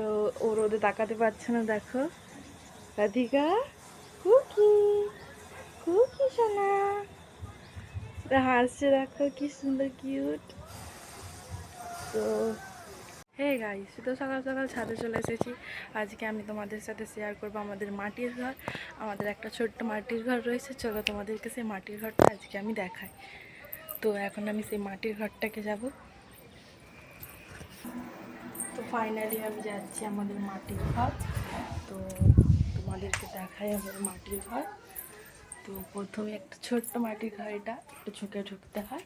তো ও রোদে তাকাতে পারছে না, দেখো। রাধিকা, কুকি কুকি সোনা। হাসছে, দেখো, কি সুন্দর, কিউট। তো হে গাইস তো সকাল সকাল ছাদে চলে এসেছি। আজকে আমি তোমাদের সাথে শেয়ার করব আমাদের মাটির ঘর। আমাদের একটা ছোট্ট মাটির ঘর রয়েছে। চলো তোমাদেরকে সেই মাটির ঘরটা আজকে আমি দেখাই। তো এখন আমি সেই মাটির ঘরটাকে যাব। ফাইনালি আমি যাচ্ছি আমাদের মাটির ঘর। তো তোমাদেরকে দেখাই আমাদের মাটির ঘর। তো প্রথমে একটা ছোট্ট মাটির ঘর এটা, একটু ঝুঁকে ঢুকতে হয়।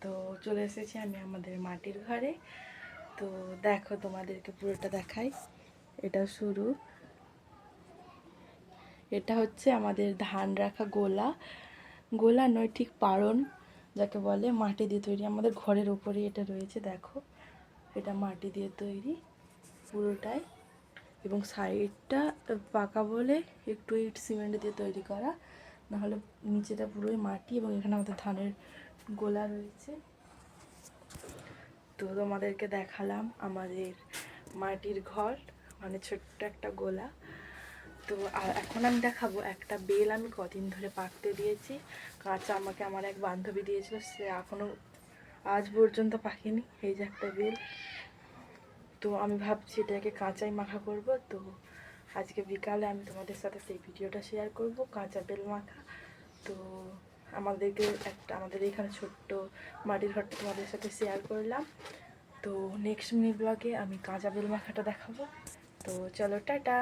তো চলে এসেছি আমি আমাদের মাটির ঘরে। তো দেখো তোমাদেরকে পুরোটা দেখাই। এটা শুরু। এটা হচ্ছে আমাদের ধান রাখা গোলা। গোলা নয়, ঠিক পারণ, যাকে বলে মাটি দিয়ে তৈরি। আমাদের ঘরের উপরে এটা রয়েছে, দেখো। এটা মাটি দিয়ে তৈরি পুরোটাই এবং সাইডটা পাকা বলে একটু ইট সিমেন্ট দিয়ে তৈরি করা। নাহলে নিচেটা পুরোই মাটি এবং এখানে আমাদের ধানের গোলা রয়েছে। তো তোমাদেরকে দেখালাম আমাদের মাটির ঘর মানে ছোট্ট একটা গোলা। তো আর এখন আমি দেখাবো একটা বেল আমি কদিন ধরে পাকতে দিয়েছি। কাঁচা আমাকে আমার এক বান্ধবী দিয়েছিল, সে এখনও আজ পর্যন্ত পাকেনি এই যে একটা বেল। তো আমি ভাবছি এটাকে কাঁচাই মাখা করব। তো আজকে বিকালে আমি তোমাদের সাথে সেই ভিডিওটা শেয়ার করব, কাঁচা বেল মাখা। তো আমাদেরকে একটা, আমাদের এখানে ছোট্ট মাটির ঘরটা তোমাদের সাথে শেয়ার করলাম। তো নেক্সট মিনি ব্লগে আমি কাঁচা বেল মাখাটা দেখাবো। তো চলো, টাটা!